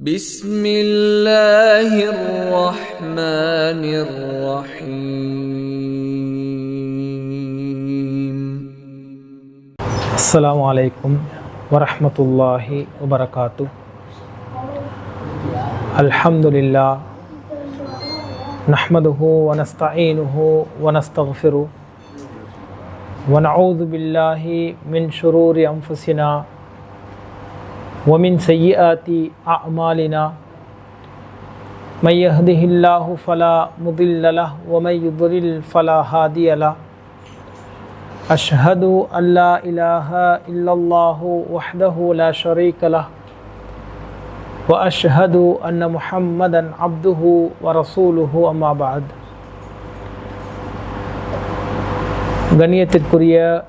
بسم الله الرحمن الرحيم. السلام عليكم ورحمة الله وبركاته. الحمد لله. نحمده ونستعينه ونستغفره. ونعوذ بالله من شرور أنفسنا ومن سيئات أعمالنا من يهده الله فلا مضل له ومن يضلل فلا هادي له. أشهد أن لا إله إلا الله وحده لا شريك له. وأشهد أن محمدا عبده ورسوله أما بعد. غنية கண்ணியத்திற்குரிய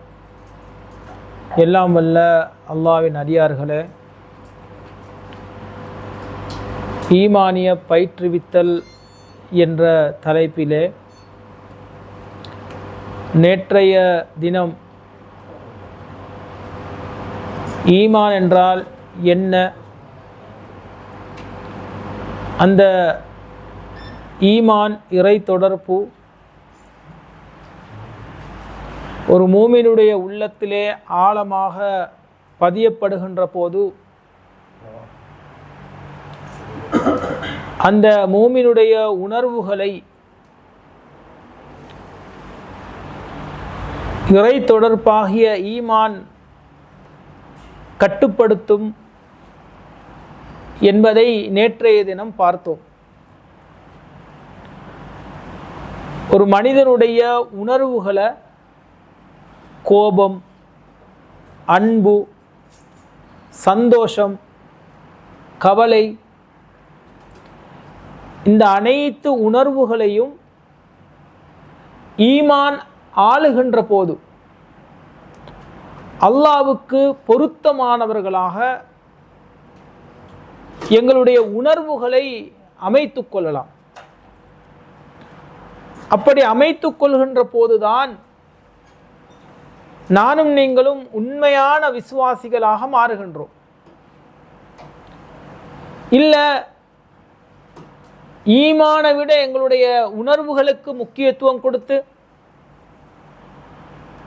எல்லாம் வல்ல அல்லாவின் அடியார்களே ஈமானிய பயிற்றுவித்தல் என்ற தலைப்பிலே நேற்றைய தினம் ஈமான் என்றால் என்ன? அந்த ஈமான் இறை தொடர்பு ஒரு மூமினுடைய உள்ளத்திலே ஆழமாக பதியப்படுகின்ற போது அந்த மூமினுடைய உணர்வுகளை இறை தொடர்பாகிய ஈமான் கட்டுப்படுத்தும் என்பதை நேற்றைய தினம் பார்த்தோம். ஒரு மனிதனுடைய உணர்வுகளை கோபம் அன்பு சந்தோஷம் கவலை இந்த அனைத்து உணர்வுகளையும் ஈமான் ஆளுகின்ற போது அல்லாவுக்கு பொருத்தமானவர்களாக எங்களுடைய உணர்வுகளை அமைத்து கொள்ளலாம். அப்படி அமைத்து கொள்கின்ற போதுதான் நானும் நீங்களும் உண்மையான விசுவாசிகளாக மாறுகின்றோம். இல்லை ஈமானை விட எங்களுடைய உணர்வுகளுக்கு முக்கியத்துவம் கொடுத்து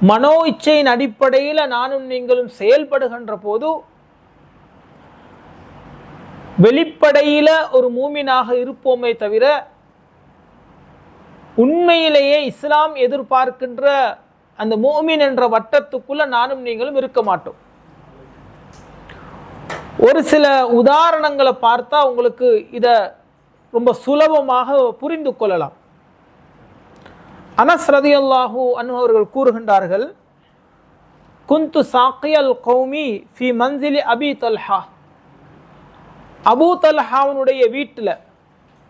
மனோ இச்சையின் அடிப்படையில் நானும் நீங்களும் செயல்படுகின்ற போது வெளிப்படையில் ஒரு மூமினாக இருப்போமே தவிர உண்மையிலேயே இஸ்லாம் எதிர்பார்க்கின்ற அந்த மூமின் என்ற வட்டத்துக்குள்ள நானும் நீங்களும் இருக்க மாட்டோம். ஒரு சில உதாரணங்களை பார்த்தா உங்களுக்கு இதை ரொம்ப சுலபமாக புரிந்து கொள்ளலாம். அனஸ் ரதியல்லாஹு அனு அவர்கள் கூறுகின்றார்கள் குந்து சாக்கியல் கௌமி ஃபி மன்சிலி அபி தல்ஹா. அபு தல்ஹாவுனுடைய வீட்டில்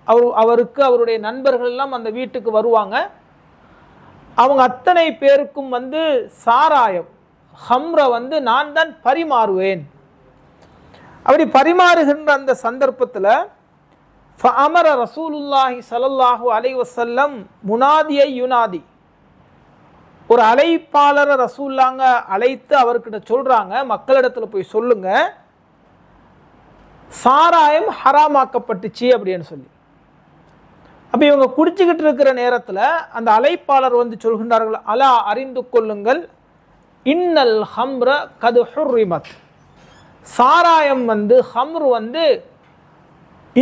அவர் அவருக்கு அவருடைய நண்பர்கள் எல்லாம் அந்த வீட்டுக்கு வருவாங்க. அவங்க அத்தனை பேருக்கும் வந்து சாராயம் ஹம்ரை வந்து நான் தான் பரிமாறுவேன். அப்படி பரிமாறுகின்ற அந்த சந்தர்ப்பத்தில் ஃபஅமர ரசூலுல்லாஹி சலல்லாஹூ அலை வசல்லம் முனாதியை யுனாதி. ஒரு அழைப்பாளரை ரசூல்லாங்க அழைத்து அவர்கிட்ட சொல்கிறாங்க மக்களிடத்தில் போய் சொல்லுங்க. சாராயம் ஹராமாக்கப்பட்டுச்சு அப்படின்னு சொல்லி. அப்போ இவங்க குடிச்சுக்கிட்டு இருக்கிற நேரத்தில் அந்த அழைப்பாளர் வந்து சொல்கின்றார்கள் அலா அறிந்து கொள்ளுங்கள். இன்னல் ஹம்ர கது ஹுர்ரிமத். சாராயம் வந்து ஹம்ரு வந்து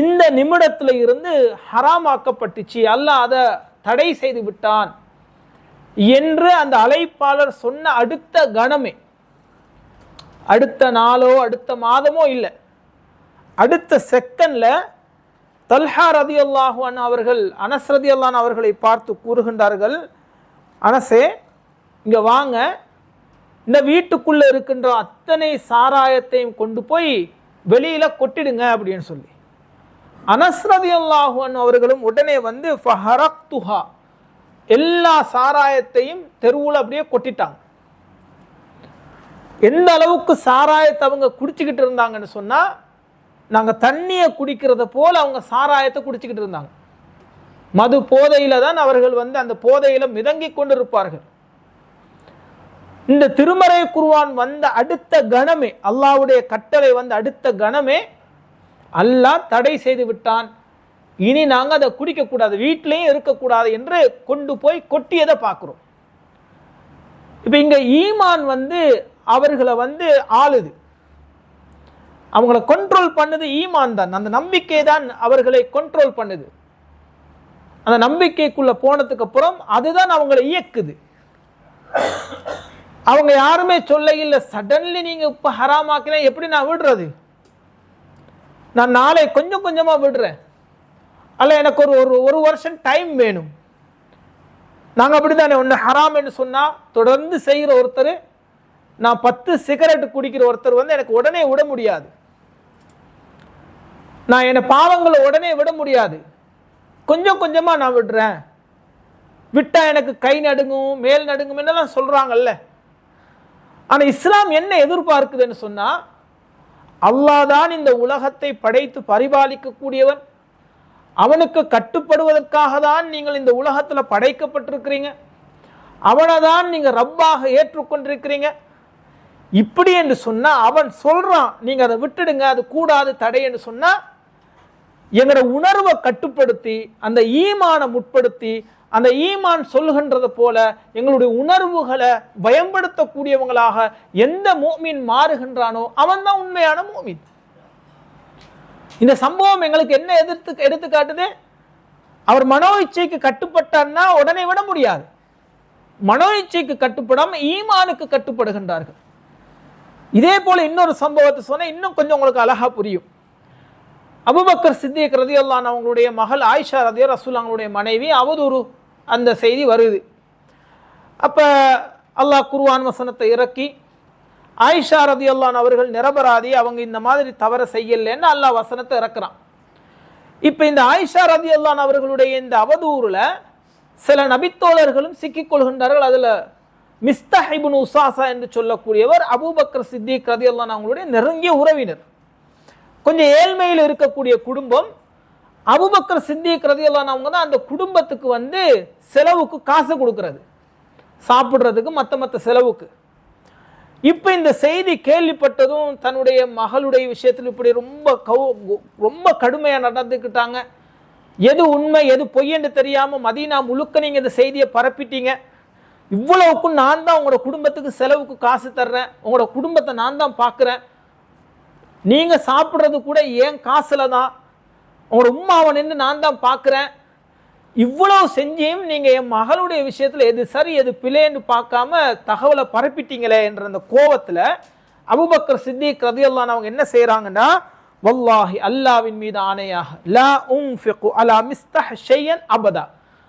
இந்த நிமிடத்தில் இருந்து ஹராமாக்கப்பட்டுச்சு. அல்லாஹ் அதை தடை செய்து விட்டான் என்று அந்த அழைப்பாளர் சொன்ன அடுத்த கணமே. அடுத்த நாளோ அடுத்த மாதமோ இல்லை. அடுத்த செகண்டில் தல்ஹா ரதி அல்லாஹுவான் அவர்கள் அனஸ் ரதி அல்லான் அவர்களை பார்த்து கூறுகின்றார்கள் அனசே இங்கே வாங்க. இந்த வீட்டுக்குள்ளே இருக்கின்ற அத்தனை சாராயத்தையும் கொண்டு போய் வெளியில் கொட்டிடுங்க அப்படின்னு சொல்லி. அனஸ்ரதி அல்லாஹுவன் அவர்களும் உடனே வந்து ஃபஹரக்துஹா. எல்லா சாராயத்தையும் தெருவில் அப்படியே கொட்டிட்டாங்க. எந்த அளவுக்கு சாராயத்தை அவங்க குடிச்சுக்கிட்டு இருந்தாங்கன்னு சொன்னால் நாங்கள் தண்ணியை குடிக்கிறத போல் அவங்க சாராயத்தை குடிச்சுக்கிட்டு இருந்தாங்க. மது போதையில தான் அவர்கள் வந்து அந்த போதையில மிதங்கி கொண்டிருப்பார்கள். இந்த திருமறை குருவான் வந்த அடுத்த கணமே அல்லாஹ்வுடைய கட்டளை வந்த அடுத்த கணமே அல்லாஹ் தடை செய்து விட்டான். இனி நாங்கள் அதை குடிக்கக்கூடாது வீட்டிலையும் இருக்கக்கூடாது என்று கொண்டு போய் கொட்டியதை பார்க்குறோம். இப்போ இங்கே ஈமான் வந்து அவர்களை வந்து ஆளுது. அவங்கள கண்ட்ரோல் பண்ணுது ஈமான் தான். அந்த நம்பிக்கை தான் அவர்களை கண்ட்ரோல் பண்ணுது. அந்த நம்பிக்கைக்குள்ளே போனதுக்கு அப்புறம் அதுதான் அவங்களை இயக்குது. அவங்க யாருமே சொல்ல இல்லை சடன்லி நீங்கள் இப்போ ஹராமாக்கினா எப்படி நான் விடுறது? நான் நாளை கொஞ்சம் கொஞ்சமாக விடுறேன். அல்ல எனக்கு ஒரு ஒரு ஒரு வருஷம் டைம் வேணும். நாங்கள் அப்படி தானே ஒன்று ஹராம்னு சொன்னால் தொடர்ந்து செய்கிற ஒருத்தர் நான் பத்து சிகரெட் குடிக்கிற ஒருத்தர் வந்து எனக்கு உடனே விட முடியாது. நான் என்னை பாவங்களை உடனே விட முடியாது. கொஞ்சம் கொஞ்சமாக நான் விடுறேன். விட்டால் எனக்கு கை நடுங்கும் மேல் நடுங்கும் என்னெல்லாம் சொல்கிறாங்கல்ல ஆனால் இஸ்லாம் என்ன எதிர்பார்க்குதுன்னு சொன்னால் அல்லாதான் இந்த உலகத்தை படைத்து பரிபாலிக்கக்கூடியவன். அவனுக்கு கட்டுப்படுவதற்காக தான் நீங்கள் இந்த உலகத்தில் படைக்கப்பட்டிருக்கிறீங்க. அவனை தான் நீங்கள் ரப்பாக ஏற்றுக்கொண்டிருக்கிறீங்க. இப்படி என்று சொன்னால் அவன் சொல்கிறான் நீங்கள் அதை விட்டுடுங்க அது கூடாது தடை என்று சொன்னால் எங்களோட உணர்வை கட்டுப்படுத்தி அந்த ஈமானை முற்படுத்தி அந்த ஈமான் சொல்லுகின்றது போல எங்களுடைய உணர்வுகளை பயன்படுத்தக்கூடியவங்களாக எந்த மூமின் மாறுகின்றானோ அவன் தான் உண்மையான மோமீன். இந்த சம்பவம் எங்களுக்கு என்ன எதிர்த்து எடுத்துக்காட்டுது? அவர் மனோ இச்சைக்கு கட்டுப்பட்டான்னா உடனே விட முடியாது. மனோ இச்சைக்கு கட்டுப்படாமல் ஈமானுக்கு கட்டுப்படுகின்றார்கள். இதே போல இன்னொரு சம்பவத்தை சொன்னால் இன்னும் கொஞ்சம் உங்களுக்கு அழகா புரியும். அபுபக்கர் சித்திக் ரதியல்லான் அவங்களுடைய மகள் ஆயிஷா ரதியோ ரசூல் அவங்களுடைய மனைவி அவதூறு அந்த செய்தி வருது. அப்போ அல்லாஹ் குருவான் வசனத்தை இறக்கி ஆயிஷா ரதி அல்லான் அவர்கள் நிரபராதி அவங்க இந்த மாதிரி தவற செய்யலைன்னு அல்லாஹ் வசனத்தை இறக்குறான். இப்போ இந்த ஆயிஷா ரதி அல்லான் அவர்களுடைய இந்த அவதூறில் சில நபித்தோழர்களும் சிக்கிக் கொள்கின்றார்கள். அதில் மிஸ்தஹிபுன் உசாசா என்று சொல்லக்கூடியவர் அபூபக்கர் சித்திக் ரதியல்லான் அவங்களுடைய நெருங்கிய உறவினர். கொஞ்சம் ஏழ்மையில் இருக்கக்கூடிய குடும்பம் அபுபக்கர் சித்திக் ரதியல்லானவங்க தான் அந்த குடும்பத்துக்கு வந்து செலவுக்கு காசு கொடுக்கறது. சாப்பிட்றதுக்கு மற்ற மற்ற செலவுக்கு. இப்போ இந்த செய்தி கேள்விப்பட்டதும் தன்னுடைய மகளுடைய விஷயத்தில் இப்படி ரொம்ப கவு ரொம்ப கடுமையாக நடந்துக்கிட்டாங்க. எது உண்மை எது பொய்யென்று தெரியாமல் மதீனா முழுக்க நீங்கள் இந்த செய்தியை பரப்பிட்டீங்க. இவ்வளவுக்கும் நான் தான் உங்களோட குடும்பத்துக்கு செலவுக்கு காசு தர்றேன். உங்களோட குடும்பத்தை நான் தான் பார்க்குறேன். நீங்கள் சாப்பிட்றது கூட ஏன் காசில் தான் உங்களோட உம்மாவை நின்று நான் தான் பார்க்குறேன். இவ்வளோ செஞ்சியும் நீங்கள் என் மகளுடைய விஷயத்தில் எது சரி எது பிழைன்னு பார்க்காம தகவலை பரப்பிட்டீங்களே என்ற அந்த கோவத்தில் அபுபக்கர் சித்திக் ரதியல்லான் அவங்க என்ன செய்கிறாங்கன்னா வல்லாஹி அல்லாவின் மீது ஆணையாக லா உம் ஃபிகு அலா மிஸ்தஹ் ஷையன் அபதா.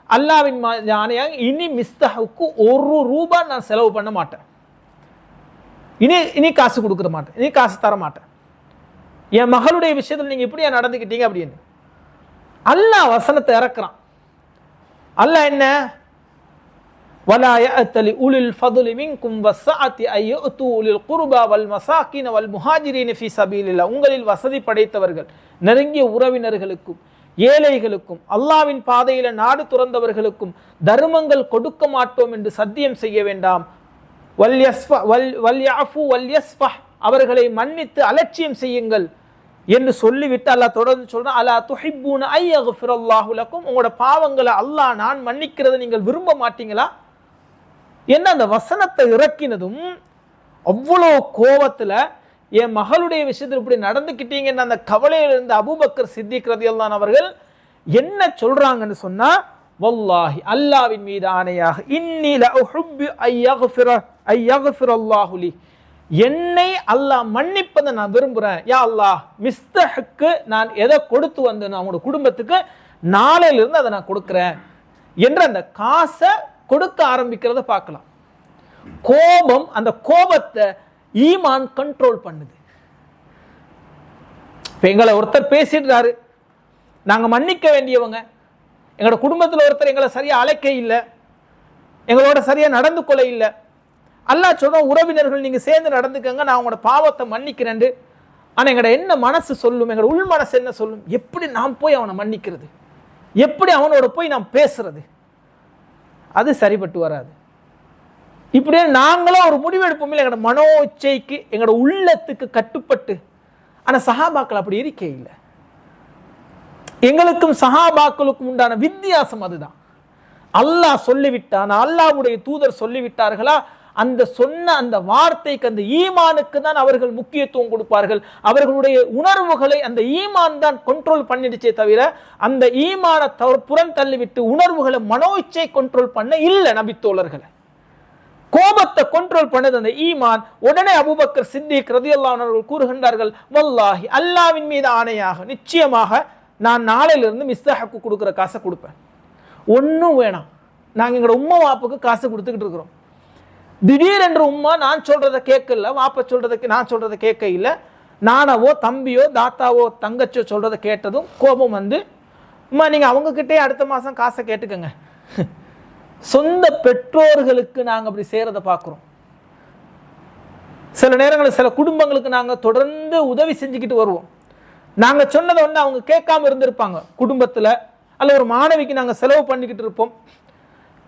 அல்லாவின் மீது ஆணையாக இனி மிஸ்தஹுக்கு ஒரு ரூபா நான் செலவு பண்ண மாட்டேன். இனி இனி காசு கொடுக்குற மாட்டேன். இனி காசு தர மாட்டேன். என் மகளுடைய விஷயத்தில் நீங்கள் இப்படியா நடந்துக்கிட்டீங்க? அப்படின்னு. அல்லாஹ் வசனத்தை இறக்குறான் அல்லாஹ் என்ன ولا يأتل أولي الفضل منكم والسعة أن يؤتوا أولي القربى والمساكين والمهاجرين في سبيل الله உங்களில் வசதி படைத்தவர்கள் நெருங்கிய உறவினர்களுக்கும் ஏழைகளுக்கும் அல்லாவின் பாதையில நாடு துறந்தவர்களுக்கும் தர்மங்கள் கொடுக்க மாட்டோம் என்று சத்தியம் செய்ய வேண்டாம் வல்யஸ்ஃப- வல்- வல்யஃபு வல்யஸ்ஃபஹ் அவர்களை மன்னித்து அலட்சியம் செய்யுங்கள் என்று சொல்லிவிட்டு அல்லாஹ் தொடர்ந்து சொல்றான் அல்லா துஹிப்பூன ஐ அகுஃபிரல்லாஹு உங்களோட பாவங்களை அல்லாஹ் நான் மன்னிக்கிறதை நீங்கள் விரும்ப மாட்டீங்களா? என்ன அந்த வசனத்தை இறக்கினதும் அவ்வளோ கோபத்தில் என் மகளுடைய விஷயத்தில் இப்படி நடந்துக்கிட்டீங்கன்னு அந்த கவலையில் இருந்த அபூபக்கர் சித்திக் ரதியல்லான் அவர்கள் என்ன சொல்றாங்கன்னு சொன்னா வல்லாஹி அல்லாவின் மீது ஆணையாக இன்னில லஉஹிப்பு ஐயக்ஃபிர ஐயக்ஃபிரல்லாஹு லி. என்னை அல்லாஹ் மன்னிப்பதை நான் விரும்புகிறேன் யா அல்லாஹ் மிஸ்தஹுக்கு நான் எதை கொடுத்து வந்தேன் அவங்களோட குடும்பத்துக்கு நாளையிலிருந்து அதை நான் கொடுக்குறேன் என்ற அந்த காசை கொடுக்க ஆரம்பிக்கிறத பார்க்கலாம். கோபம் அந்த கோபத்தை ஈமான் கண்ட்ரோல் பண்ணுது. இப்போ எங்களை ஒருத்தர் பேசிடுறாரு நாங்கள் மன்னிக்க வேண்டியவங்க. எங்களோட குடும்பத்தில் ஒருத்தர் எங்களை சரியாக அழைக்க இல்லை. எங்களோட சரியாக நடந்து கொள்ள இல்லை. அல்லாஹ் சொல்கிறோம் உறவினர்கள் நீங்கள் சேர்ந்து நடந்துக்கங்க நான் உங்களோட பாவத்தை மன்னிக்கிறேன் ஆனால் எங்களோட என்ன மனசு சொல்லும் எங்களோட உள் மனசு என்ன சொல்லும்? எப்படி நாம் போய் அவனை மன்னிக்கிறது? எப்படி அவனோட போய் நாம் பேசுறது? அது சரிப்பட்டு வராது. இப்படியே நாங்களும் ஒரு முடிவெடுப்போமே எங்களோட மனோ இச்சைக்கு எங்களோட உள்ளத்துக்கு கட்டுப்பட்டு. ஆனால் சஹாபாக்கள் அப்படி இருக்கே இல்லை. எங்களுக்கும் சஹாபாக்களுக்கும் உண்டான வித்தியாசம் அதுதான். அல்லாஹ் சொல்லிவிட்டான் அல்லாஹ்வுடைய தூதர் சொல்லிவிட்டார்களா? அந்த சொன்ன அந்த வார்த்தைக்கு அந்த ஈமானுக்கு தான் அவர்கள் முக்கியத்துவம் கொடுப்பார்கள். அவர்களுடைய உணர்வுகளை அந்த ஈமான் தான் கண்ட்ரோல் பண்ணிடுச்சே தவிர அந்த ஈமான புறம் தள்ளிவிட்டு உணர்வுகளை மனோச்சை கண்ட்ரோல் பண்ண இல்லை நபித்தோழர்களை. கோபத்தை கண்ட்ரோல் பண்ணது அந்த ஈமான். உடனே அபூபக்கர் சித்திக் ரதியல்லானவர்கள் கூறுகின்றார்கள் வல்லாஹி அல்லாவின் மீது ஆணையாக நிச்சயமாக நான் நாளையிலிருந்து மிஸ்ஸாஹுக்கு கொடுக்குற காசை கொடுப்பேன். ஒன்றும் வேணாம். நாங்கள் எங்களோட உம்மா வாப்புக்கு காசு கொடுத்துக்கிட்டு இருக்கிறோம். திடீரென்று உம்மா நான் சொல்றதை கேட்கல வாப்ப சொல்றதுக்கு நான் சொல்றதை கேட்க இல்லை நானாவோ தம்பியோ தாத்தாவோ தங்கச்சியோ சொல்றதை கேட்டதும் கோபம் வந்து அம்மா நீங்கள் அவங்கக்கிட்டே அடுத்த மாதம் காசை கேட்டுக்கங்க. சொந்த பெற்றோர்களுக்கு நாங்கள் அப்படி செய்கிறத பார்க்குறோம். சில நேரங்களில் சில குடும்பங்களுக்கு நாங்கள் தொடர்ந்து உதவி செஞ்சுக்கிட்டு வருவோம். நாங்கள் சொன்னதை ஒன்று அவங்க கேட்காம இருந்திருப்பாங்க. குடும்பத்தில் அல்ல ஒரு மாணவிக்கு நாங்கள் செலவு பண்ணிக்கிட்டு இருப்போம்.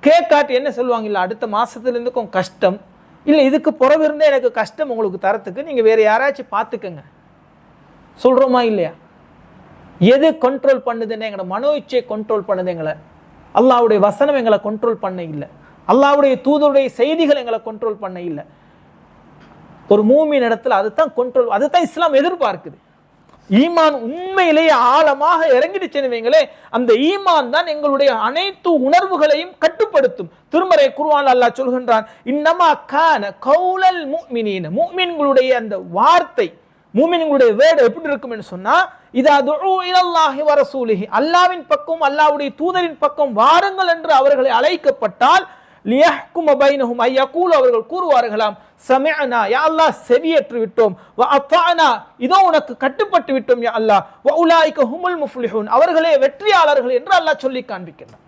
கேட்காட்டி என்ன சொல்லுவாங்க? இல்லை அடுத்த மாதத்துலேருந்து கொஞ்சம் கஷ்டம். இல்லை இதுக்கு புறவு இருந்தே எனக்கு கஷ்டம் உங்களுக்கு தரத்துக்கு நீங்கள் வேறு யாராச்சும் பார்த்துக்கங்க. சொல்கிறோமா இல்லையா? எது கண்ட்ரோல் பண்ணுதுன்னு எங்களோட மனோ கண்ட்ரோல் பண்ணுது எங்களை. அல்லாவுடைய வசனம் எங்களை கண்ட்ரோல் பண்ண இல்லை. அல்லாவுடைய தூதருடைய செய்திகள் எங்களை கண்ட்ரோல் பண்ண இல்லை. ஒரு மூமியின் இடத்துல அதுதான் கண்ட்ரோல் அதுதான் இஸ்லாம் எதிர்பார்க்குது. ஈமான் உண்மையிலேயே ஆழமாக இறங்கிடுச்சுன்னு வைங்களே அந்த ஈமான் தான் எங்களுடைய அனைத்து உணர்வுகளையும் கட்டுப்படுத்தும். திருமறை குருவான் அல்லாஹ் சொல்கின்றான் இன்னமா கான கௌலல் முஃமினீன. முஃமின்களுடைய அந்த வார்த்தை மூமின்களுடைய வேர்டு எப்படி இருக்கும்னு சொன்னா இதா துஉ இலல்லாஹி வ ரசூலிஹி. அல்லாஹ்வின் பக்கம் அல்லாஹ்வுடைய தூதரின் பக்கம் வாருங்கள் என்று அவர்களை அழைக்கப்பட்டால் லியஹ்கும் பைனஹும் ஐ அவர்கள் கூறுவார்களாம் சமிஅனா யா அல்லாஹ் செவியேற்று விட்டோம். வ அத்தானா இதோ உனக்கு கட்டுப்பட்டு விட்டோம் யா அல்லாஹ். வ உலாயிக ஹுமுல் முஃப்லிஹூன். அவர்களே வெற்றியாளர்கள் என்று அல்லாஹ் சொல்லி காண்பிக்கிறான்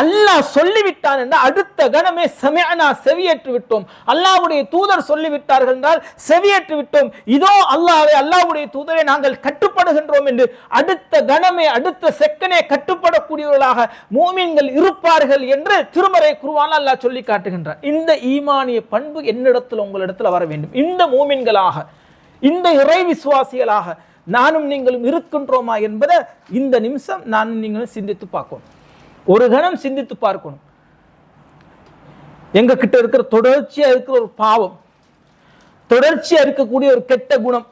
அல்லாஹ் சொல்லிவிட்டான் என்றால் அடுத்த கணமே செமியனா செவியேற்று விட்டோம். அல்லாஹ்வுடைய தூதர் சொல்லிவிட்டார்கள் என்றால் செவியேற்று விட்டோம். இதோ அல்லாஹ்வை அல்லாஹ்வுடைய தூதரை நாங்கள் கட்டுப்படுகின்றோம் என்று அடுத்த கணமே அடுத்த செக்கனே கட்டுப்படக்கூடியவர்களாக மூமின்கள் இருப்பார்கள் என்று திருமறை குருவான் அல்லாஹ் சொல்லி காட்டுகின்றார். இந்த ஈமானிய பண்பு என்னிடத்தில் உங்களிடத்தில் வர வேண்டும். இந்த மூமின்களாக இந்த இறை விசுவாசிகளாக நானும் நீங்களும் இருக்கின்றோமா என்பதை இந்த நிமிஷம் நானும் நீங்களும் சிந்தித்து பார்க்கணும். ஒரு கணம் சிந்தித்து பார்க்கணும். எங்க கிட்ட இருக்கிற தொடர்ச்சியா இருக்கிற ஒரு பாவம் தொடர்ச்சியா இருக்கக்கூடிய ஒரு கெட்ட குணம்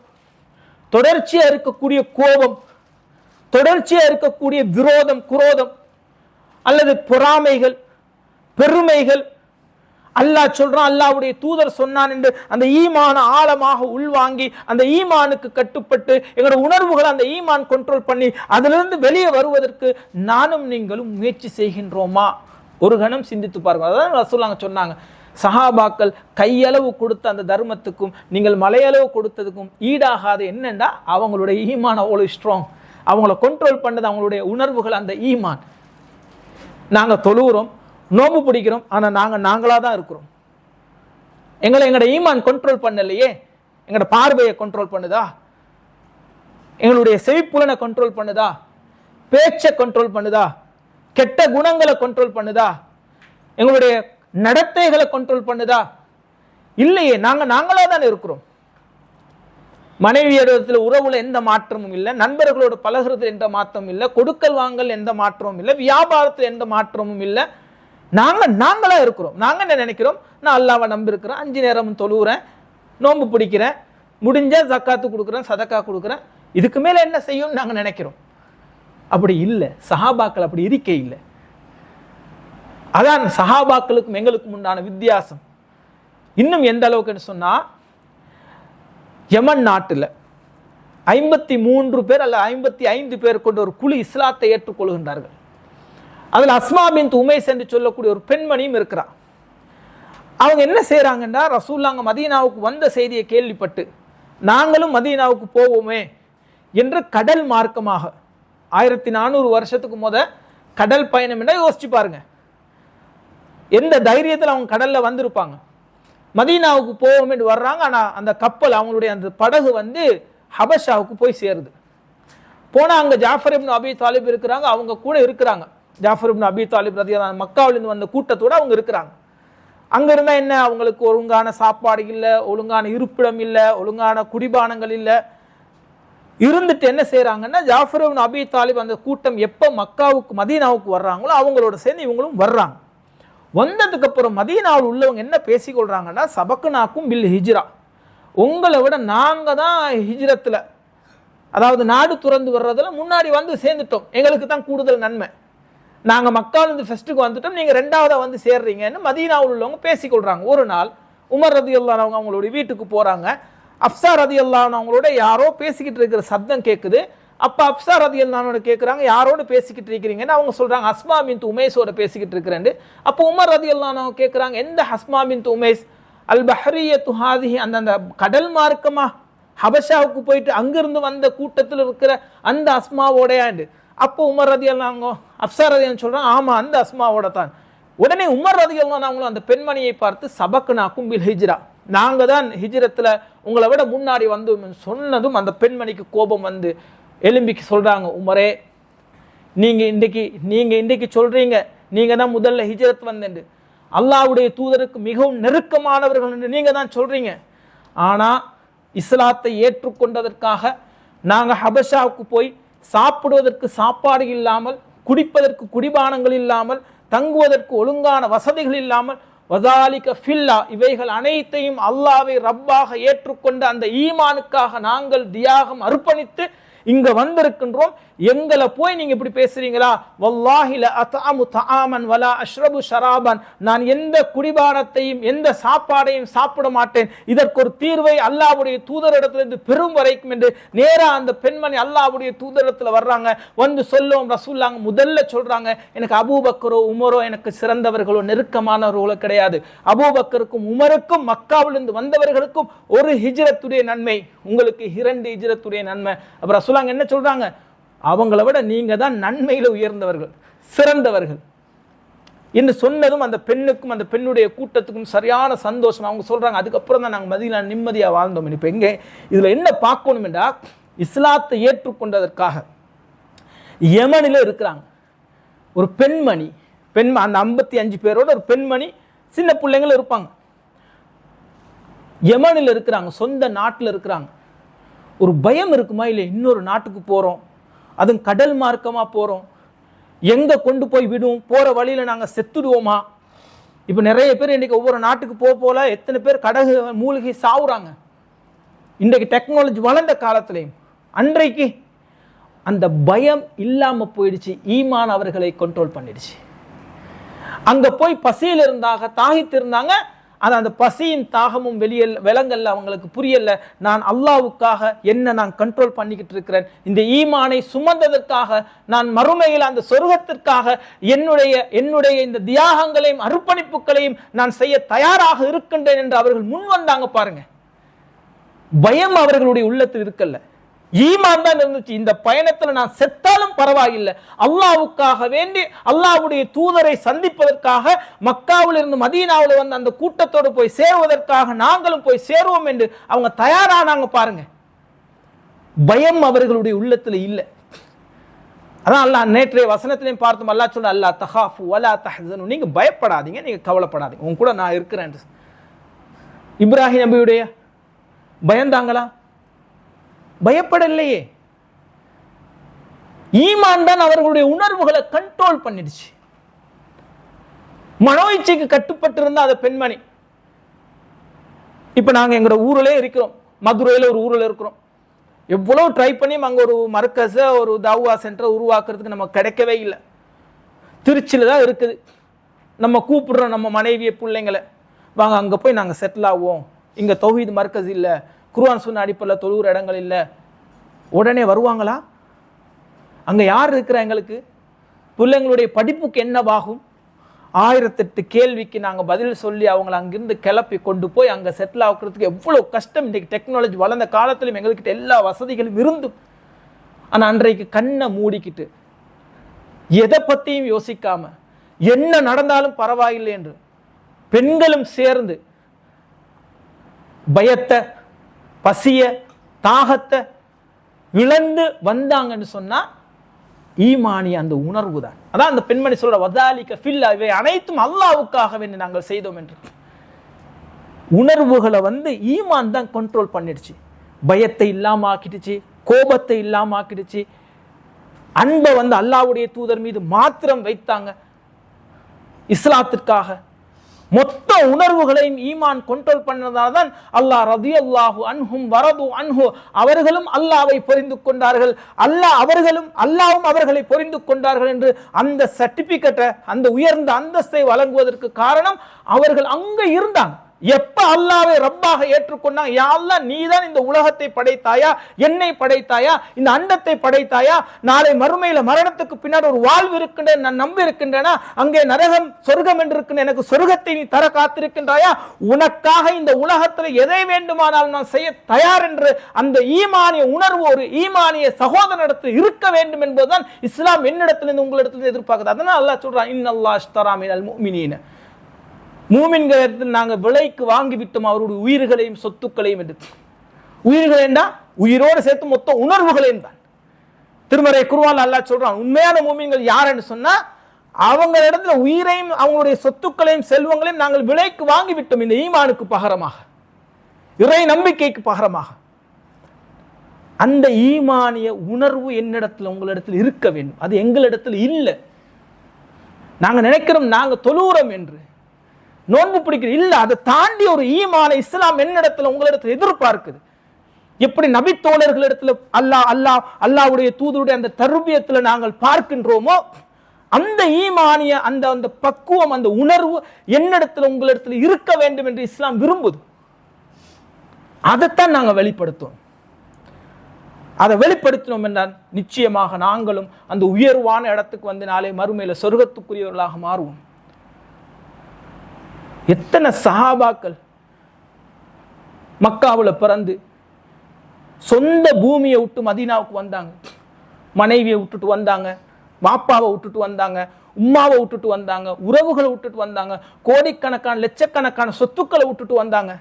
தொடர்ச்சியா இருக்கக்கூடிய கோபம் தொடர்ச்சியா இருக்கக்கூடிய விரோதம் குரோதம் அல்லது பொறாமைகள் பெருமைகள் அல்லாஹ் சொல்றான் அல்லாஹ்வுடைய தூதர் சொன்னான் என்று அந்த ஈமான ஆழமாக உள்வாங்கி அந்த ஈமானுக்கு கட்டுப்பட்டு எங்களோட உணர்வுகளை அந்த ஈமான் கண்ட்ரோல் பண்ணி அதிலிருந்து வெளியே வருவதற்கு நானும் நீங்களும் முயற்சி செய்கின்றோமா? ஒரு கணம் சிந்தித்து பாருங்க. அதான் ரசூலாங்க சொன்னாங்க. சஹாபாக்கள் கையளவு கொடுத்த அந்த தர்மத்துக்கும் நீங்கள் மலையளவு கொடுத்ததுக்கும் ஈடாகாது என்னன்னா அவங்களுடைய ஈமான் அவ்வளோ ஸ்ட்ராங் அவங்கள கண்ட்ரோல் பண்ணது அவங்களுடைய உணர்வுகள் அந்த ஈமான். நாங்கள் தொழுகிறோம் நோம்பு பிடிக்கிறோம் ஆனால் நாங்கள் நாங்களாக தான் இருக்கிறோம். எங்களை எங்களோட ஈமான் கண்ட்ரோல் பண்ணலையே? எங்களோட பார்வையை கண்ட்ரோல் பண்ணுதா? எங்களுடைய செவிப்புலனை கண்ட்ரோல் பண்ணுதா? பேச்சை கண்ட்ரோல் பண்ணுதா? கெட்ட குணங்களை கண்ட்ரோல் பண்ணுதா? எங்களுடைய நடத்தைகளை கண்ட்ரோல் பண்ணுதா? இல்லையே நாங்கள் நாங்களாக தானே இருக்கிறோம். மனைவியிடத்துல உறவுல எந்த மாற்றமும் இல்லை நண்பர்களோடு பழகுறதுல எந்த மாற்றமும் இல்லை கொடுக்கல் வாங்கல் எந்த மாற்றமும் இல்லை வியாபாரத்தில் எந்த மாற்றமும் இல்லை. நாங்கள் நாங்களாக இருக்கிறோம். நாங்கள் என்ன நினைக்கிறோம்? நான் அல்லாவை நம்பியிருக்கிறேன். அஞ்சு நேரமும் தொழுகிறேன் நோன்பு பிடிக்கிறேன். முடிஞ்ச ஜக்காத்து கொடுக்குறேன் சதக்கா கொடுக்குறேன். இதுக்கு மேலே என்ன செய்யும் நாங்கள் நினைக்கிறோம். அப்படி இல்லை. சஹாபாக்கள் அப்படி இருக்கே இல்லை. அதான் சஹாபாக்களுக்கும் எங்களுக்கும் உண்டான வித்தியாசம். இன்னும் எந்த அளவுக்குன்னு சொன்னால் யமன் நாட்டில் ஐம்பத்தி மூன்று பேர் அல்ல ஐம்பத்தி ஐந்து பேர் கொண்ட ஒரு குழு இஸ்லாத்தை ஏற்றுக்கொள்கின்றார்கள். அதில் அஸ்மா பின் உமேஸ் என்று சொல்லக்கூடிய ஒரு பெண்மணியும் இருக்கிறார் அவங்க என்ன செய்கிறாங்கன்னா ரசூல்லாங்க மதீனாவுக்கு வந்த செய்தியை கேள்விப்பட்டு நாங்களும் மதீனாவுக்கு போவோமே என்று கடல் மார்க்கமாக ஆயிரத்தி நானூறு வருஷத்துக்கு முத கடல் பயணம் என்ன யோசிச்சு பாருங்க. எந்த தைரியத்தில் அவங்க கடலில் வந்திருப்பாங்க. மதீனாவுக்கு போவோம் என்று வர்றாங்க ஆனால் அந்த கப்பல் அவங்களுடைய அந்த படகு வந்து ஹபஷாவுக்கு போய் சேருது. போனால் அங்கே ஜாஃபர் இப்னு அபி தாலிப் இருக்கிறாங்க அவங்க கூட இருக்கிறாங்க. ஜாஃபர் இப்னு அபி தாலிப் ரதியான மக்காவிலிருந்து வந்த கூட்டத்தோட அவங்க இருக்கிறாங்க. அங்கே இருந்தால் என்ன? அவங்களுக்கு ஒழுங்கான சாப்பாடு இல்லை ஒழுங்கான இருப்பிடம் இல்லை ஒழுங்கான குடிபானங்கள் இல்லை. இருந்துட்டு என்ன செய்கிறாங்கன்னா ஜாஃபர் இப்னு அபி தாலிப் அந்த கூட்டம் எப்போ மக்காவுக்கு மதீனாவுக்கு வர்றாங்களோ அவங்களோட சேர்ந்து இவங்களும் வர்றாங்க. வந்ததுக்கப்புறம் மதீனாவில் உள்ளவங்க என்ன பேசிக்கொள்கிறாங்கன்னா சபக்குனாக்கும் பில் ஹிஜ்ரா. உங்களை விட நாங்கள் தான் ஹிஜ்ரத்தில். அதாவது நாடு துறந்து வர்றதில் முன்னாடி வந்து சேர்ந்துட்டோம். எங்களுக்கு தான் கூடுதல் நன்மை. நாங்க இந்த ஃபெஸ்ட்டுக்கு வந்துட்டோம். நீங்கள் ரெண்டாவதாக வந்து சேர்றீங்கன்னு மதீனாவில் உள்ளவங்க பேசிக்கொள்கிறாங்க ஒரு நாள் உமர் ரதி அவங்க அவங்களுடைய வீட்டுக்கு போகிறாங்க அப்சா ரதி அல்லானவங்களோட யாரோ பேசிக்கிட்டு இருக்கிற சத்தம் கேட்குது அப்போ அப்சா ரதி அல்லானோட கேட்குறாங்க யாரோட பேசிக்கிட்டு இருக்கிறீங்கன்னு? அவங்க சொல்கிறாங்க ஹஸ்மா மின் உமேஸோட பேசிக்கிட்டு இருக்கிறேன்னு அப்போ உமர் ரதி அவங்க கேட்குறாங்க எந்த ஹஸ்மா மின் உமேஸ் அல் பஹரிய துஹாதி அந்த அந்த கடல் மார்க்கமா ஹபஷாவுக்கு போயிட்டு அங்கிருந்து வந்த கூட்டத்தில் இருக்கிற அந்த அஸ்மாவோடையாண்டு. அப்போ உமர் ரதி அல்லாங்கோ அப்சார் ரதி சொல்கிறான் ஆமாம் அந்த அஸ்மாவோட தான். உடனே உமர் ரதி அவங்களும் அந்த பெண்மணியை பார்த்து சபக்கு நாக்கும் பில் ஹிஜ்ரா. நாங்கள் தான் ஹிஜ்ரத்தில் உங்களை விட முன்னாடி வந்து சொன்னதும் அந்த பெண்மணிக்கு கோபம் வந்து எலும்பிக்கு சொல்கிறாங்க உமரே நீங்கள் இன்றைக்கு நீங்கள் இன்றைக்கு சொல்கிறீங்க நீங்கள் தான் முதல்ல ஹிஜ்ரத் வந்தேன் அல்லாஹ்வுடைய தூதருக்கு மிகவும் நெருக்கமானவர்கள் என்று நீங்கள் தான் சொல்கிறீங்க ஆனால் இஸ்லாத்தை ஏற்றுக்கொண்டதற்காக நாங்கள் ஹபஷாவுக்கு போய் சாப்பிடுவதற்கு சாப்பாடு இல்லாமல் குடிப்பதற்கு குடிபானங்கள் இல்லாமல் தங்குவதற்கு ஒழுங்கான வசதிகள் இல்லாமல் வதாலிக ஃபில்லா இவைகள் அனைத்தையும் அல்லாவை ரப்பாக ஏற்றுக்கொண்ட அந்த ஈமானுக்காக நாங்கள் தியாகம் அர்ப்பணித்து இங்கு வந்திருக்கின்றோம். எங்களை போய் நீங்க இப்படி பேசுறீங்களா? வல்லாஹில அத்தாமு தாமன் வலா அஷ்ரபு ஷராபன். நான் எந்த குடிபானத்தையும் எந்த சாப்பாடையும் சாப்பிட மாட்டேன். இதற்கு ஒரு தீர்வை அல்லாவுடைய தூதரிடத்திலிருந்து பெரும் வரைக்கும் என்று நேராக அந்த பெண்மணி அல்லாவுடைய தூதரிடத்துல வர்றாங்க. வந்து சொல்லுவோம் ரசூல்லாங்க முதல்ல சொல்றாங்க எனக்கு அபூபக்கரோ உமரோ எனக்கு சிறந்தவர்களோ நெருக்கமானவர்களோ கிடையாது. அபூபக்கருக்கும் உமருக்கும் மக்காவிலிருந்து வந்தவர்களுக்கும் ஒரு ஹிஜ்ரத்துடைய நன்மை. உங்களுக்கு இரண்டு ஹிஜ்ரத்துடைய நன்மை. அப்புறம் ரசூலாங்க என்ன சொல்றாங்க? அவங்கள விட நீங்கள் தான் நன்மையில் உயர்ந்தவர்கள் சிறந்தவர்கள். என்று சொன்னதும் அந்த பெண்ணுக்கும் அந்த பெண்ணுடைய கூட்டத்துக்கும் சரியான சந்தோஷம். அவங்க சொல்கிறாங்க அதுக்கப்புறம் தான் நாங்கள் மதியில நிம்மதியாக வாழ்ந்தோம். இப்போ எங்கே? இதில் என்ன பார்க்கணும் என்றால் இஸ்லாத்தை ஏற்றுக்கொண்டதற்காக யமனில் இருக்கிறாங்க. ஒரு பெண்மணி பெண் அந்த ஐம்பத்தி அஞ்சு பேரோட ஒரு பெண்மணி சின்ன பிள்ளைங்களும் இருப்பாங்க. யமனில் இருக்கிறாங்க சொந்த நாட்டில் இருக்கிறாங்க. ஒரு பயம் இருக்குமா இல்லை இன்னொரு நாட்டுக்கு போகிறோம் அதுவும் கடல் மார்க்கமாக போகிறோம் எங்கே கொண்டு போய் விடும்? போகிற வழியில் நாங்கள் செத்துடுவோமா? இப்போ நிறைய பேர் இன்றைக்கி ஒவ்வொரு நாட்டுக்கு போக போல எத்தனை பேர் கடகு மூலிகை சாவுறாங்க. இன்றைக்கு டெக்னாலஜி வளர்ந்த காலத்திலையும் அன்றைக்கு அந்த பயம் இல்லாமல் போயிடுச்சு. ஈமான் அவர்களை கண்ட்ரோல் பண்ணிடுச்சு. அங்கே போய் பசியில் இருந்தாங்க தாகித்து இருந்தாங்க ஆனால் அந்த பசியின் தாகமும் வெளியல் விலங்கல்ல அவங்களுக்கு புரியல. நான் அல்லாவுக்காக என்ன நான் கண்ட்ரோல் பண்ணிக்கிட்டு இருக்கிறேன்? இந்த ஈமானை சுமந்ததற்காக நான் மறுமையில் அந்த சொர்க்கத்திற்காக என்னுடைய என்னுடைய இந்த தியாகங்களையும் அர்ப்பணிப்புகளையும் நான் செய்ய தயாராக இருக்கின்றேன் என்று அவர்கள் முன் வந்தாங்க பாருங்க. பயம் அவர்களுடைய உள்ளத்தில் இருக்கல்ல. ஈமான் தான் இருந்துச்சு. இந்த பயணத்தில் நான் செத்தாலும் பரவாயில்லை. அல்லாவுக்காக வேண்டி அல்லாவுடைய தூதரை சந்திப்பதற்காக மக்காவில் இருந்து மதீனாவில் வந்து அந்த கூட்டத்தோடு போய் சேருவதற்காக நாங்களும் போய் சேருவோம் என்று அவங்க தயாரானாங்க பாருங்க. பயம் அவர்களுடைய உள்ளத்தில் இல்லை. அதான் அல்லாஹ் நேற்றைய வசனத்திலையும் பார்த்தோம் அல்லாஹ் சொல்ல அல்லாஹ் தஹாஃபு வலா தஹனு நீங்கள் பயப்படாதீங்க நீங்கள் கவலைப்படாதீங்க. உங்க கூட நான் இருக்கிறேன். இப்ராஹிம் நபியுடைய பயந்தாங்களா? பயப்படலையே. ஈமான் தான் அவர்களுடைய உணர்வுகளை கண்ட்ரோல் பண்ணிடுச்சு. மனோயிச்சைக்கு கட்டுப்பட்டு இருந்த அந்த பெண்மணி. இப்ப நாங்க எங்களோட ஊரிலே இருக்கிறோம். மதுரையில் ஒரு ஊரில் இருக்கிறோம். எவ்வளோ ட்ரை பண்ணியும் அங்கே ஒரு மர்க்கஸை ஒரு தாவா சென்டரை உருவாக்குறதுக்கு நமக்கு கிடைக்கவே இல்லை. திருச்சியில் தான் இருக்குது. நம்ம கூப்பிடுறோம் நம்ம மனைவியை பிள்ளைங்களை. வாங்க அங்கே போய் நாங்கள் செட்டில் ஆவோம். இங்கே தொகுதி மர்க்கஸ் இல்லை. குருவான் சொன்ன அடிப்படையில் தொழுகிற இடங்கள் இல்லை. உடனே வருவாங்களா? அங்கே யார் இருக்கிறா எங்களுக்கு? பிள்ளைங்களுடைய படிப்புக்கு என்னவாகும்? ஆயிரத்தெட்டு கேள்விக்கு நாங்கள் பதில் சொல்லி அவங்கள அங்கிருந்து கிளப்பி கொண்டு போய் அங்கே செட்டில் ஆகுறதுக்கு எவ்வளோ கஷ்டம். இன்றைக்கு டெக்னாலஜி வளர்ந்த காலத்திலும் எங்கள்கிட்ட எல்லா வசதிகளும் இருந்தும். ஆனால் அன்றைக்கு கண்ணை மூடிக்கிட்டு எதை பற்றியும் யோசிக்காமல் என்ன நடந்தாலும் பரவாயில்லை என்று பெண்களும் சேர்ந்து பயத்தை பசிய தாகத்தை இழந்து வந்தாங்கன்னு சொன்னா ஈமானி அந்த உணர்வு தான் அதான் அந்த பெண்மணி சொல்ற வதாலிக்க ஃபில்லா இவை அனைத்தும் அல்லாவுக்காக வேண்டி நாங்கள் செய்தோம் என்று. உணர்வுகளை வந்து ஈமான் தான் கண்ட்ரோல் பண்ணிடுச்சு. பயத்தை இல்லாம ஆக்கிடுச்சு கோபத்தை இல்லாம ஆக்கிடுச்சு அன்பை வந்து அல்லாஹ்வுடைய தூதர் மீது மாத்திரம் வைத்தாங்க. இஸ்லாத்திற்காக. மொத்த உணர்வுகளையும் ஈமான் கண்ட்ரோல் பண்ணதால் தான் அல்லாஹ் ரதி அல்லாஹு அன்ஹும் வரது அன்ஹு. அவர்களும் அல்லாவை புரிந்து கொண்டார்கள். அல்லாஹ் அவர்களும் அல்லாவும் அவர்களை புரிந்து கொண்டார்கள் என்று அந்த சர்டிபிகேட்டை அந்த உயர்ந்த அந்தஸ்தை வழங்குவதற்கு காரணம் அவர்கள் அங்கே இருந்தாங்க. எப்ப அல்லாவை ரப்பாக ஏற்றுக்கொண்டாங்க யா அல்லாஹ் நீதான் இந்த உலகத்தை படைத்தாயா? என்னை படைத்தாயா? இந்த அண்டத்தை படைத்தாயா? நாளை மறுமையில மரணத்துக்கு பின்னாடி ஒரு வாழ்வு இருக்கின்றேன் நான் நம்பி இருக்கின்றனா? அங்கே நரகம் சொர்க்கம் என்று இருக்கின்ற எனக்கு சொர்க்கத்தை நீ தர காத்திருக்கின்றாயா? உனக்காக இந்த உலகத்தில் எதை வேண்டுமானாலும் நான் செய்ய தயார் என்று அந்த ஈமானிய உணர்வு ஒரு ஈமானிய சகோதரனிடத்தில் இருக்க வேண்டும் என்பதுதான் இஸ்லாம் என்னிடத்திலிருந்து உங்களிடத்திலிருந்து எதிர்பார்க்குது. அதனால அல்லாஹ் சொல்றான் இன்னல்லா அஸ்தராமின் அல் முஃமினீன. மூமின்களிடத்தில் நாங்கள் விலைக்கு வாங்கி விட்டோம் அவருடைய உயிர்களையும் சொத்துக்களையும் என்று உயிர்களேண்டா என்றா உயிரோடு சேர்த்து மொத்த உணர்வுகளையும் தான் திருமறை குருவால் அல்லாஹ் சொல்றான் உண்மையான மூமின்கள் யாருன்னு சொன்னா அவங்க இடத்துல உயிரையும் அவங்களுடைய சொத்துக்களையும் செல்வங்களையும் நாங்கள் விலைக்கு வாங்கி விட்டோம் இந்த ஈமானுக்கு பகரமாக. இறை நம்பிக்கைக்கு பகரமாக. அந்த ஈமானிய உணர்வு என்னிடத்தில் உங்களிடத்தில் இருக்க வேண்டும். அது எங்களிடத்தில் இல்லை. நாங்க நினைக்கிறோம் நாங்க தொழுகிறோம் என்று. நோன்பு பிடிக்கிறது இல்ல அதை தாண்டி ஒரு ஈமான இஸ்லாம் என்னிடத்துல உங்களிடத்துல எதிர்பார்க்குது. எப்படி நபி தோழர்களிடத்துல அல்லாஹ் அல்லாஹ் அல்லாவுடைய தூதருடைய அந்த தருபியத்தில் நாங்கள் பார்க்கின்றோமோ அந்த ஈமானிய அந்த அந்த பக்குவம் அந்த உணர்வு என்னிடத்துல உங்களிடத்துல இருக்க வேண்டும் என்று இஸ்லாம் விரும்புது. அதைத்தான் நாங்கள் வெளிப்படுத்துவோம். அதை வெளிப்படுத்தினோம் என்றால் நிச்சயமாக நாங்களும் அந்த உயர்வான இடத்துக்கு வந்து நாளை மறுமையில சொர்க்கத்துக்குரியவர்களாக மாறுவோம். எத்தனை சஹாபாக்கள் மக்காவில் பிறந்து சொந்த பூமியை விட்டு மதீனாவுக்கு வந்தாங்க. மனைவியை விட்டுட்டு வந்தாங்க வாப்பாவை விட்டுட்டு வந்தாங்க உம்மாவை விட்டுட்டு வந்தாங்க உறவுகளை விட்டுட்டு வந்தாங்க கோடிக்கணக்கான லட்சக்கணக்கான சொத்துக்களை விட்டுட்டு வந்தாங்க.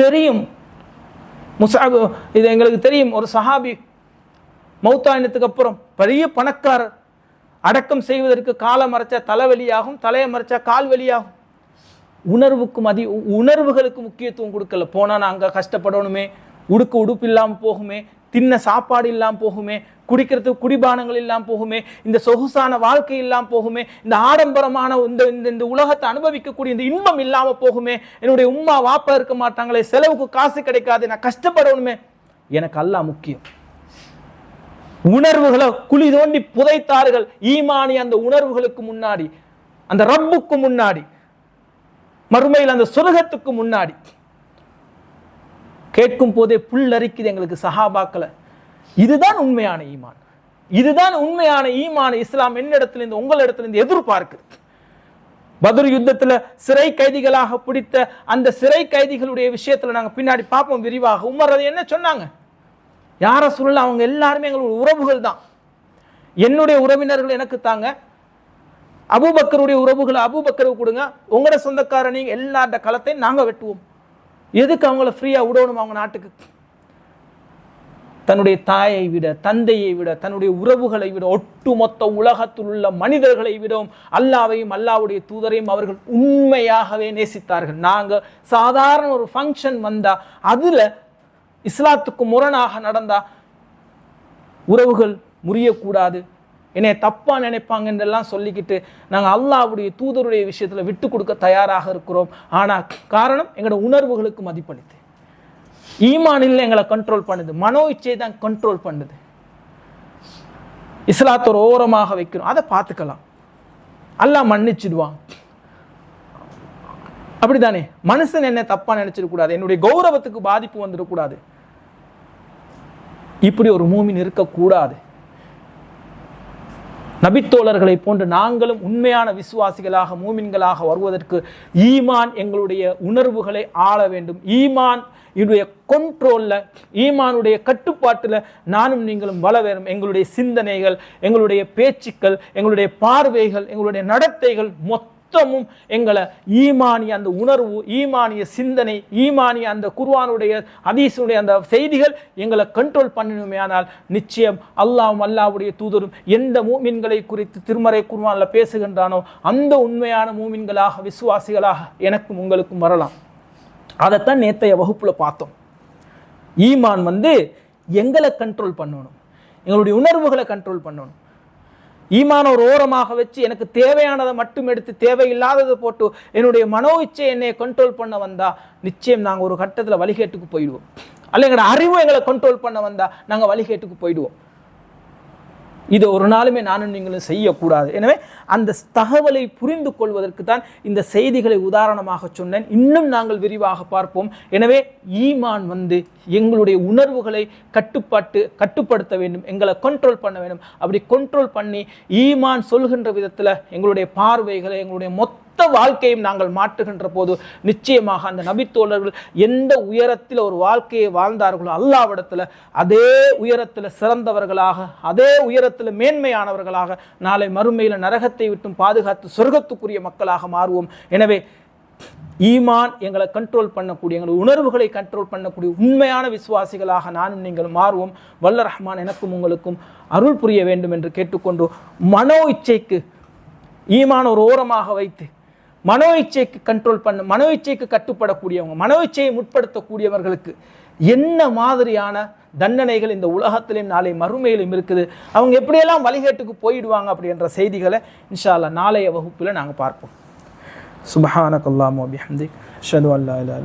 தெரியும். முசாபு இது எங்களுக்கு தெரியும். ஒரு சஹாபி மௌத்தாயினத்துக்கு அப்புறம் பெரிய பணக்காரர். அடக்கம் செய்வதற்கு காலை மறைச்சா தலைவலியாகும் தலையை மறைச்சா கால் வலியாகும் உணர்வுக்கு மதி உணர்வுகளுக்கு முக்கியத்துவம் கொடுக்கல. போனால் நான் அங்கே கஷ்டப்படணுமே உடுக்க உடுப்பு இல்லாமல் போகுமே தின்ன சாப்பாடு இல்லாமல் போகுமே குடிக்கிறதுக்கு குடிபானங்கள் இல்லாமல் போகுமே இந்த சொகுசான வாழ்க்கை இல்லாமல் போகுமே இந்த ஆடம்பரமான இந்த இந்த இந்த உலகத்தை அனுபவிக்கக்கூடிய இந்த இன்பம் இல்லாமல் போகுமே என்னுடைய உம்மா வாப்பா இருக்க மாட்டாங்களே செலவுக்கு காசு கிடைக்காது நான் கஷ்டப்படணுமே. எனக்கு அல்லாஹ் முக்கியம். உணர்வுகளை குழி தோண்டி புதைத்தார்கள். ஈமானி அந்த உணர்வுகளுக்கு முன்னாடி அந்த ரப்புக்கு முன்னாடி மறுமையில் அந்த சுரகத்துக்கு முன்னாடி. கேட்கும் போதே புல்லரிக்குது எங்களுக்கு சஹாபாக்களை. இதுதான் உண்மையான ஈமான். இதுதான் உண்மையான ஈமான். இஸ்லாம் என்னிடத்திலிருந்து உங்களிடத்திலிருந்து எதிர்பார்க்குது. பதுர் யுத்தத்துல சிறை கைதிகளாக பிடித்த அந்த சிறை கைதிகளுடைய விஷயத்துல நாங்க பின்னாடி பார்ப்போம் விரிவாக. உமர் அது என்ன சொன்னாங்க? யார சொல்லல அவங்க எல்லாருமே எங்களுடைய உறவுகள் தான். என்னுடைய உறவினர்கள் எனக்கு தாங்க. அபுபக்கருடைய உறவுகளை அபுபக்கருக்கு கொடுங்க. உங்களோட சொந்தக்கார நீங்கள் எல்லாத்த களத்தையும் நாங்க வெட்டுவோம். எதுக்கு அவங்கள ஃப்ரீயாக விடணும் அவங்க நாட்டுக்கு? தன்னுடைய தாயை விட தந்தையை விட தன்னுடைய உறவுகளை விட ஒட்டுமொத்த உலகத்தில் உள்ள மனிதர்களை விடவும் அல்லாவையும் அல்லாவுடைய தூதரையும் அவர்கள் உண்மையாகவே நேசித்தார்கள். நாங்க சாதாரண ஒரு ஃபங்க்ஷன் வந்தா அதுல இஸ்லாத்துக்கு முரணாக நடந்தா உறவுகள் முறியக்கூடாது. என்னை தப்பாக நினைப்பாங்க என்றெல்லாம் சொல்லிக்கிட்டு நாங்க அல்லாஹ்வுடைய தூதருடைய விஷயத்துல விட்டு கொடுக்க தயாராக இருக்கிறோம். ஆனால் காரணம் எங்களோட உணர்வுகளுக்கு மதிப்பளித்து. ஈமானில் எங்களை கண்ட்ரோல் பண்ணுது. மனோ இச்சை தான் கண்ட்ரோல் பண்ணுது. இஸ்லாத்தை ஓரமாக வைக்கிறோம். அதை பார்த்துக்கலாம். அல்லாஹ் மன்னிச்சிடுவான். அப்படிதானே மனுஷன் என்ன தப்பா நினைச்சிடக்கூடாது. என்னுடைய கௌரவத்துக்கு பாதிப்பு வந்துடக்கூடாது. இப்படி ஒரு மூமின் இருக்கக்கூடாது. நபித்தோழர்களை போன்று நாங்களும் உண்மையான விசுவாசிகளாக மூமின்களாக வருவதற்கு ஈமான் எங்களுடைய உணர்வுகளை ஆள வேண்டும். ஈமான் என்னுடைய கொண்ட்ரோல்ல ஈமானுடைய கட்டுப்பாட்டில் நானும் நீங்களும் வள வேண்டும். எங்களுடைய சிந்தனைகள் எங்களுடைய பேச்சுக்கள் எங்களுடைய பார்வைகள் எங்களுடைய நடத்தைகள் மொத்த மொத்தமும் எங்களை ஈமானிய அந்த உணர்வு ஈமானிய சிந்தனை ஈமானிய அந்த குர்வானுடைய அதீசனுடைய அந்த செய்திகள் எங்களை கண்ட்ரோல் பண்ணணுமே ஆனால் நிச்சயம் அல்லாவும் அல்லாவுடைய தூதரும் எந்த மூமின்களை குறித்து திருமறை குர்வானில் பேசுகின்றானோ அந்த உண்மையான மூமின்களாக விசுவாசிகளாக எனக்கும் உங்களுக்கும் வரலாம். அதைத்தான் நேத்தைய வகுப்பில் பார்த்தோம். ஈமான் வந்து எங்களை கண்ட்ரோல் பண்ணணும். எங்களுடைய உணர்வுகளை கண்ட்ரோல் பண்ணணும். ஈமான ஒரு ஓரமாக வச்சு எனக்கு தேவையானதை மட்டும் எடுத்து தேவையில்லாததை போட்டு என்னுடைய மனோ இச்சை என்னை கண்ட்ரோல் பண்ண வந்தா நிச்சயம் நாங்கள் ஒரு கட்டத்தில் வழிகேட்டுக்கு போயிடுவோம். அல்ல எங்களோட அறிவு எங்களை கண்ட்ரோல் பண்ண வந்தா நாங்கள் வழிகேட்டுக்கு போயிடுவோம். இதை ஒரு நாளுமே நானும் நீங்களும் செய்யக்கூடாது. எனவே அந்த தகவலை புரிந்து கொள்வதற்கு தான் இந்த செய்திகளை உதாரணமாக சொன்னேன். இன்னும் நாங்கள் விரிவாக பார்ப்போம். எனவே ஈமான் வந்து எங்களுடைய உணர்வுகளை கட்டுப்பாட்டு கட்டுப்படுத்த வேண்டும். எங்களை கண்ட்ரோல் பண்ண வேண்டும். அப்படி கண்ட்ரோல் பண்ணி ஈமான் சொல்கின்ற விதத்தில் எங்களுடைய பார்வைகளை எங்களுடைய மொத்த வாழ்க்கையும் நாங்கள் மாற்றுகின்ற போது நிச்சயமாக அந்த நபித்தோழர்கள் எந்த உயரத்தில் ஒரு வாழ்க்கையை வாழ்ந்தார்களோ அல்லாவிடத்தில் அதே உயரத்தில் சிறந்தவர்களாக அதே உயரத்தில் மேன்மையானவர்களாக நாளை மறுமையில் நரகத்தை விட்டும் பாதுகாத்து சொர்க்கத்துக்குரிய மக்களாக மாறுவோம். எனவே ஈமான் எங்களை கண்ட்ரோல் பண்ணக்கூடிய எங்கள் உணர்வுகளை கண்ட்ரோல் பண்ணக்கூடிய உண்மையான விசுவாசிகளாக நானும் நீங்கள் மாறுவோம். வல்ல ரஹ்மான் எனக்கும் உங்களுக்கும் அருள் புரிய வேண்டும் என்று கேட்டுக்கொண்டு மனோ இச்சைக்கு ஈமான் ஒரு ஓரமாக வைத்து மனோ இச்சைக்கு கண்ட்ரோல் பண்ண மனோ இச்சைக்கு கட்டுப்படக்கூடியவங்க மனோ இச்சையை முற்படுத்தக்கூடியவர்களுக்கு என்ன மாதிரியான தண்டனைகள் இந்த உலகத்திலும் நாளை மறுமையிலும் இருக்குது? அவங்க எப்படியெல்லாம் வழிகேட்டுக்கு போயிடுவாங்க அப்படின்ற செய்திகளை இன்ஷா அல்லாஹ் நாளைய வகுப்பில் நாங்கள் பார்ப்போம். சுபஹானக் அல்லாஹ் பிஹம்திக். அஷ்ஹது அல்லா இல்லா